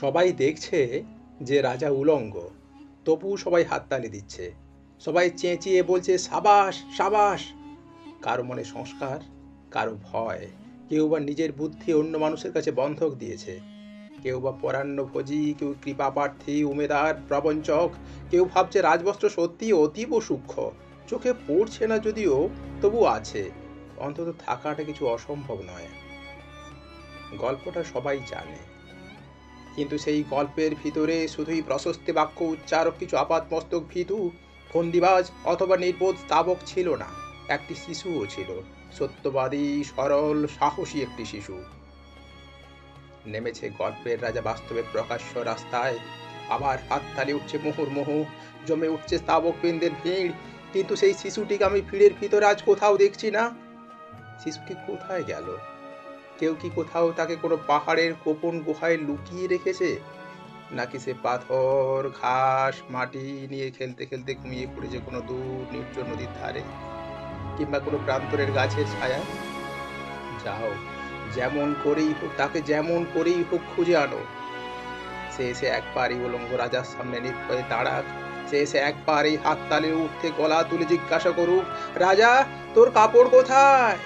সবাই দেখছে যে রাজা উলঙ্গ। তবু সবাই হাততালি দিচ্ছে। সবাই চেঁচিয়ে বলছে, সাবাস সাবাস! কারও মনে সংস্কার, কারও ভয়। কেউ বা নিজের বুদ্ধি অন্য মানুষের কাছে বন্ধক দিয়েছে। কেউ বা পরাণ্যভোজী কেউ কৃপাপ্রার্থী, উমেদার, প্রবঞ্চক। কেউ ভাবছে রাজবস্ত্র সত্যি অতীব সূক্ষ্ম। চোখে পড়ছে না যদিও তবু আছে। অন্তত থাকাটা কিছু অসম্ভব নয়। গল্পটা সবাই জানে। কিন্তু সেই গল্পের ভিতরে শুধুই প্রশস্তি বাক্য, উচ্চারক, কিছু আপাতমস্তক ভীতু, ফন্দিবাজ অথবা নির্বোধ স্তাবক ছিল না। একটি শিশুও ছিল, সত্যবাদী, সরল, সাহসী একটি শিশু। নেমেছে গল্পের রাজা বাস্তবে প্রকাশ্য রাস্তায়। আবার হাততালি উঠছে মুহুর্মুহু জমে উঠছে স্তাবক বৃন্দের ভিড়। কিন্তু সেই শিশুটিকে আমি ভিড়ের ভিতরে আজ কোথাও দেখছি না। শিশুটি কোথায় গেল? কেউ কি কোথাও তাকে কোনো পাহাড়ের গোপন গুহায় লুকিয়ে রেখেছে? নাকি সে পাথর, ঘাস, মাটি নিয়ে খেলতে খেলতে ঘুমিয়ে পড়েছে কোনো দূর নির্জন নদীর ধারে? কিংবা কোনো প্রান্তরের গাছের ছায়া যাও, যেমন করেই হোক, তাকে যেমন করেই হোক খুঁজে আনো। সে এসে এক একবারই উলঙ্গ রাজার সামনে নির্ভয়ে দাঁড়াক। সে এসে একবার এই হাত তালে উঠতে গলা তুলে জিজ্ঞাসা করুক, রাজা, তোর কাপড় কোথায়?